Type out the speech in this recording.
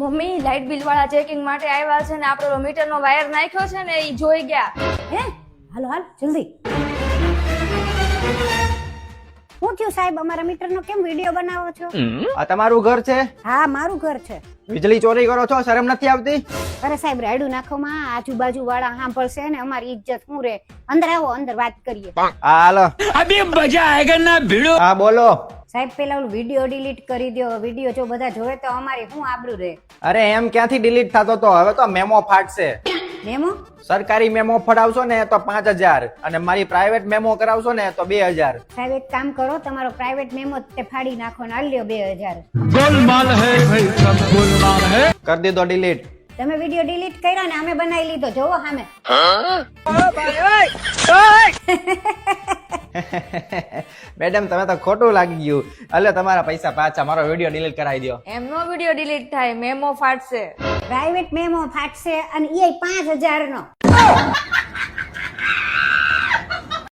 Mummy light bill વાળા checking માટે આવ્યા છે ને આપણો મીટર નો વાયર નાખ્યો છે ને એ જોઈ ગયા. હે? હાલો હાલ જલ્દી. હું થયું સાહેબ? અમારા મીટર નો કેમ વીડિયો બનાવો છો? આ તમારું ઘર છે? હા મારું ઘર છે. વીજળી ચોરી કરો છો? શરમ નથી આવતી? અરે સાહેબ રાયડું નાખો માં. આજુબાજુ વાળા સાંભળશે ને અમારી ઇજ્જત. શું રે? અંદર આવો અંદર વાત કરીએ. હાલો. અભી મજા આયગન ના ભીડો? હા બોલો. સાહેબ પેલા ઓલું વીડિયો ડિલીટ કરી દો વીડિયો જો બધા જોવે તો અમારી શું આબરૂ રહે? અરે એમ ક્યાંથી ડિલીટ થતો તો? હવે તો મેમો ફાટશે. મેમો? સરકારી મેમો ફડાવશો ને તો પાંચ હજાર. અને મારી પ્રાઇવેટ મેમો કરાવશો ને તો બે હજાર. સાહેબ એક કામ કરો તમારો પ્રાઇવેટ મેમો તે ફાડી નાખો ને આલ્યો બે હજાર. ગોલમાલ હે ભાઈ સબ ગોલમાલ કર દીધો ડિલીટ તમે વીડિયો ડિલીટ કર્યા ને અમે બનાવી લીધો. જોવો સામે. હા ભાઈ ઓય મેડમ તમે તો ખોટું લાગી ગયું. એટલે તમારા પૈસા પાછા. મારો વીડિયો ડિલીટ કરાવી દો એમનો વીડિયો ડિલીટ થાય મેમો ફાટશે. પ્રાઇવેટ મેમો ફાટશે અને એ પાંચ હજાર નો